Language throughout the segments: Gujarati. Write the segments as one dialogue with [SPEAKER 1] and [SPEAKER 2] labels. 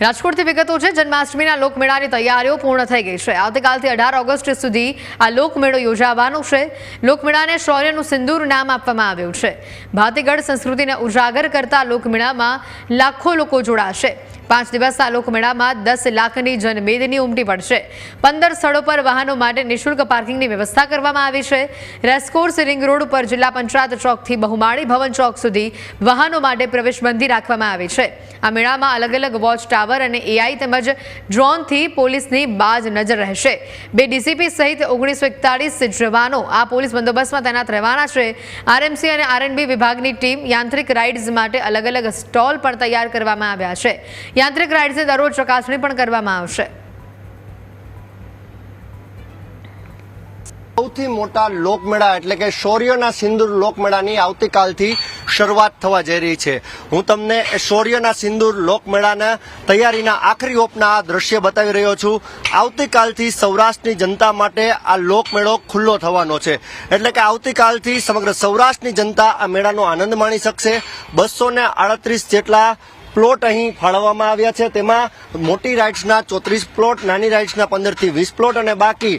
[SPEAKER 1] રાજકોટથી વિગતો છે. જન્માષ્ટમીના લોકમેળાની તૈયારીઓ પૂર્ણ થઈ ગઈ છે. આવતીકાલથી અઢાર ઓગસ્ટ સુધી આ લોકમેળો યોજાવાનો છે. લોકમેળાને શૌર્યનું સિંદૂર નામ આપવામાં આવ્યું છે. ભાતીગઢ સંસ્કૃતિને ઉજાગર કરતા લોકમેળામાં લાખો લોકો જોડાશે. પાંચ દિવસ આ લોકમેળામાં દસ લાખની જનમેદની ઉમટી પડશે. પંદર સ્થળો પર વાહનો માટે નિઃશુલ્ક પાર્કિંગની વ્યવસ્થા કરવામાં આવી છે. રેસકોર્સ રિંગ રોડ ઉપર જિલ્લા પંચાયત ચોકથી બહુમાળી ભવન ચોક સુધી વાહનો માટે પ્રવેશબંધી રાખવામાં આવી છે. આ મેળામાં અલગ અલગ વોચ ટાવર અને એઆઈ તેમજ ડ્રોનથી પોલીસની બાજ નજર રહેશે. બે ડીસીપી સહિત ઓગણીસો એકતાળીસ જવાનો આ પોલીસ બંદોબસ્તમાં તૈનાત રહેવાના છે. આરએમસી અને આરએનબી વિભાગની ટીમ યાંત્રિક રાઇડ્સ માટે અલગ અલગ સ્ટોલ પણ તૈયાર કરવામાં આવ્યા છે. યાંત્રિક રાઇડ્સની દરરોજ ચકાસણી પણ કરવામાં આવશે.
[SPEAKER 2] સૌથી મોટા લોકમેળા એટલે કે શૌર્યના સિંદૂર લોકમેળાની આવતીકાલથી શરૂઆત થવા જઈ રહી છે. હું તમને શૌર્યના સિંદૂર લોકમેળાના તૈયારીના આખરી ઓપના આ દ્રશ્ય બતાવી રહ્યો છું. આવતીકાલથી સૌરાષ્ટ્રની જનતા માટે આ લોકમેળો ખુલ્લો થવાનો છે. એટલે કે આવતીકાલથી સમગ્ર સૌરાષ્ટ્રની જનતા આ મેળાનો આનંદ માણી શકશે. બસો આડત્રીસ જેટલા પ્લોટ અહીં ફાળવવામાં આવ્યા છે. તેમાં મોટી રાઇડ્સના ચોત્રીસ પ્લોટ, નાની રાઇડ્સના પંદરથી વીસ પ્લોટ અને બાકી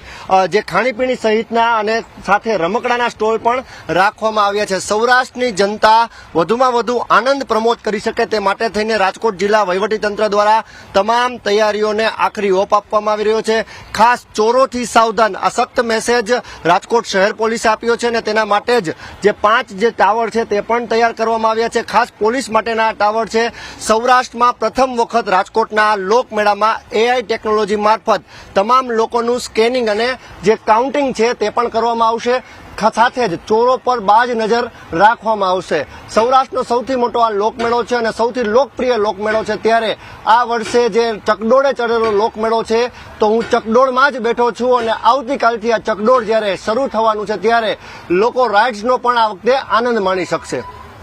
[SPEAKER 2] જે ખાણીપીણી સહિતના અને સાથે રમકડાના સ્ટોલ પણ રાખવામાં આવ્યા છે. સૌરાષ્ટ્રની જનતા વધુમાં વધુ આનંદ પ્રમોદ કરી શકે તે માટે થઈને રાજકોટ જિલ્લા વહીવટીતંત્ર દ્વારા તમામ તૈયારીઓને આખરી ઓપ આપવામાં આવી રહ્યો છે. ખાસ ચોરોથી સાવધાન, આ સખ્ત મેસેજ રાજકોટ શહેર પોલીસે આપ્યો છે અને તેના માટે જ જે પાંચ જે ટાવર છે તે પણ તૈયાર કરવામાં આવ્યા છે. ખાસ પોલીસ માટેના ટાવર છે. સૌરાષ્ટ્રમાં પ્રથમ વખત રાજકોટના લોકમેળામાં એઆઈ ટેકનોલોજી મારફત તમામ લોકોનું સ્કેનિંગ અને જે કાઉન્ટિંગ છે તે પણ કરવામાં આવશે. સાથે જ ચોરો પર બાજ નજર રાખવામાં આવશે. સૌરાષ્ટ્રનો સૌથી મોટો આ લોકમેળો છે અને સૌથી લોકપ્રિય લોકમેળો છે ત્યારે આ વર્ષે જે ચકડોળે ચડેલો લોકમેળો છે, તો હું ચકડોળમાં જ બેઠો છું અને આવતીકાલથી આ ચકડોળ જ્યારે શરૂ થવાનું છે ત્યારે લોકો રાઇડ્સનો પણ આ વખતે આનંદ માણી શકશે.